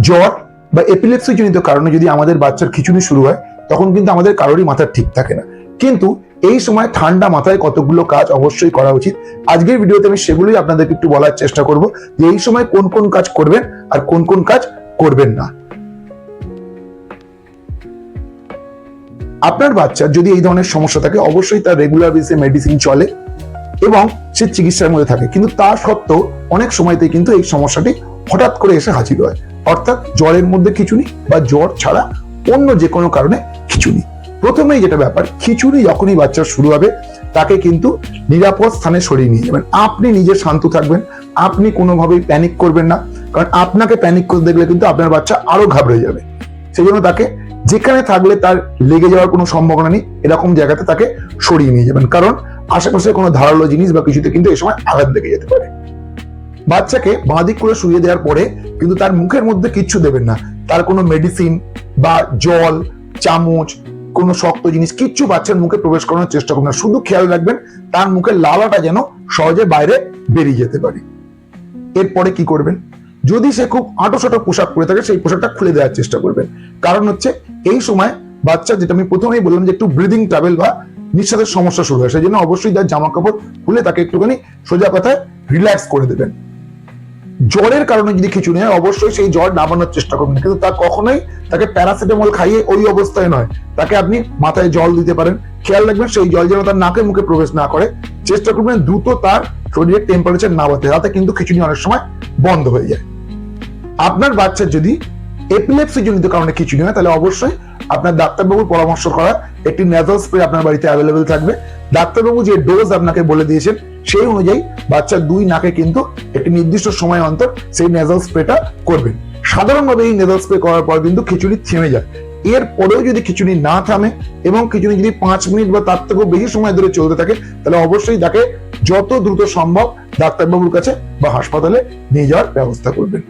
জ্বর বা এপিলেপসি জনিত কারণে যদি আমাদের বাচ্চার খিচুনি শুরু হয়, তখন কিন্তু আমাদের কারোরই মাথা ঠিক থাকে না। কিন্তু এই সময় ঠান্ডা মাথায় কতগুলো কাজ অবশ্যই করা উচিত। আজকের ভিডিওতে আমি সেগুলোই আপনাদেরকে একটু বলার চেষ্টা করব যে এই সময় কোন কোন কাজ করবেন আর কোন কোন কাজ করবেন না। আপনার বাচ্চার যদি এই ধরনের সমস্যা থাকে, অবশ্যই তার রেগুলার বেসিসে মেডিসিন চলে এবং সে চিকিৎসার মধ্যে থাকে। কিন্তু তা সত্ত্বেও অনেক সময়তে কিন্তু এই সমস্যাটি হঠাৎ করে এসে হাজির হয়। অর্থাৎ জ্বরের মধ্যে খিচুনি বা জ্বর ছাড়া অন্য যে কোনো কারণে খিচুনি প্রথমেই যেটা ব্যাপার খিচুনি যখনই বাচ্চার শুরু হবে, তাকে কিন্তু নিরাপদ স্থানে সরিয়ে নিয়ে যাবেন। আপনি নিজে শান্ত থাকবেন, আপনি কোনোভাবেই প্যানিক করবেন না, কারণ আপনাকে প্যানিক করতে দেখলে কিন্তু আপনার বাচ্চা আরও ঘাবড়ে যাবে। সেই জন্য তাকে যেখানে থাকলে তার লেগে যাওয়ার কোনো সম্ভাবনা নেই, এরকম জায়গাতে তাকে সরিয়ে নিয়ে যাবেন। কারণ আশেপাশে কোনো ধারালো জিনিস বা কিছুতে কিন্তু এই সময় আঘাত লেগে যেতে পারে। বাচ্চাকে বাঁদিক করে শুয়ে দেওয়ার পরে কিন্তু তার মুখের মধ্যে কিচ্ছু দেবেন না। তার কোনো মেডিসিন বা জল, চামচ, কোনো শক্ত জিনিস কিচ্ছু বাচ্চার মুখে প্রবেশ করানোর চেষ্টা করবেন না। শুধু খেয়াল রাখবেন, তার মুখের লালাটা যেন সহজে বাইরে বেরিয়ে যেতে পারে। এরপরে কি করবেন? যদি সে খুব আঁটোসাঁটো পোশাক পরে থাকে, সেই পোশাকটা খুলে দেওয়ার চেষ্টা করবেন। কারণ হচ্ছে, এই সময় বাচ্চা, যেটা আমি প্রথমেই বললাম যে একটু ব্রিদিং ট্রাভেল বা নিঃশ্বাসের সমস্যা শুরু হয়, সেই জন্য অবশ্যই তার জামা কাপড় খুলে তাকে একটুখানি সোজা কথায় রিল্যাক্স করে দেবেন। জ্বরের কারণে যদি খিচুড়ি হয় অবশ্যই সেই জ্বর নামানোর চেষ্টা করবেন কিন্তু তা কখনোই তাকে প্যারাসিটামল খাইয়ে ওই অবস্থায় নয়। তাকে আপনি মাথায় জল দিতে পারেন। খেয়াল রাখবেন সেই জল যেন তার নাকে মুখে প্রবেশ না করে। চেষ্টা করবেন দ্রুত তার শরীরের টেম্পারেচার না বাড়তে তাতে কিন্তু খিচুড়ি অনেক সময় বন্ধ হয়ে যায়। আপনার বাচ্চার যদি এপিলেপসি জনিত কারণে খিচুড়ি হয় তাহলে অবশ্যই আপনার ডাক্তারবাবুর পরামর্শ করা একটি নেজাল স্প্রে আপনার বাড়িতে অ্যাভেলেবেল থাকবে। ডাক্তারবাবু যে ডোজ আপনাকে বলে দিয়েছেন, সেই অনুযায়ী বাচ্চার দুই নাকে কিন্তু একটি নির্দিষ্ট সময় অন্তর সেই নেজাল স্প্রেটা করবেন। সাধারণভাবে এই নেজাল স্প্রে করার পর কিন্তু খিচুড়ি থেমে যায়। এর পরেও যদি খিচুড়ি না থামে এবং খিচুড়ি যদি পাঁচ মিনিট বা তার থেকেও বেশি সময় ধরে চলতে থাকে, তাহলে অবশ্যই তাকে যত দ্রুত সম্ভব ডাক্তারবাবুর কাছে বা হাসপাতালে নিয়ে যাওয়ার ব্যবস্থা করবেন।